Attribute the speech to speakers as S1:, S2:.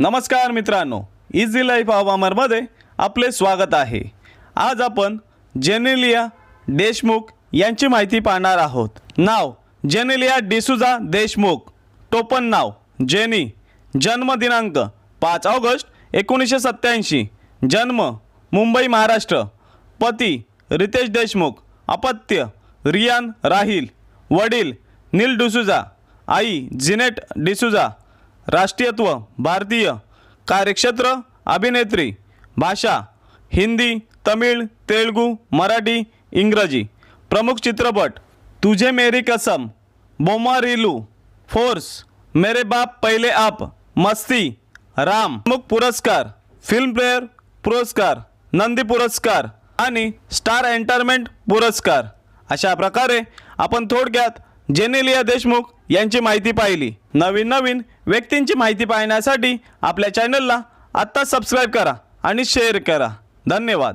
S1: नमस्कार मित्रांनो easy life हवामानमध्ये आपले स्वागत आहे. आज आपण जेनेलिया देशमुख यांची माहिती पाहणार आहोत. नाव जेनेलिया डिसुजा देशमुख. टोपन नाव जेनी. जन्मदिनांक पाच ऑगस्ट एकोणीसशे सत्त्याऐंशी. जन्म मुंबई महाराष्ट्र. पती रितेश देशमुख. अपत्य रियान राहील. वडील नील डिसुजा आई जिनेट डिसुजा राष्ट्रीयत्व भारतीय कार्यक्षेत्र अभिनेत्री भाषा हिंदी तमिळ तेलगू मराठी इंग्रजी. प्रमुख चित्रपट तुझे मेरी कसम बोमारिलू फोर्स मेरे बाप पहिले आप मस्ती राम. प्रमुख पुरस्कार फिल्मफेअर पुरस्कार नंदी पुरस्कार आणि स्टार एंटरमेंट पुरस्कार. अशा प्रकारे आपण थोडक्यात जेनेलिया देशमुख यांची माहिती पाहिली. नवीन नवीन व्यक्तींची माहिती पाहण्यासाठी आपल्या चॅनलला आत्ता सबस्क्राईब करा आणि शेअर करा. धन्यवाद.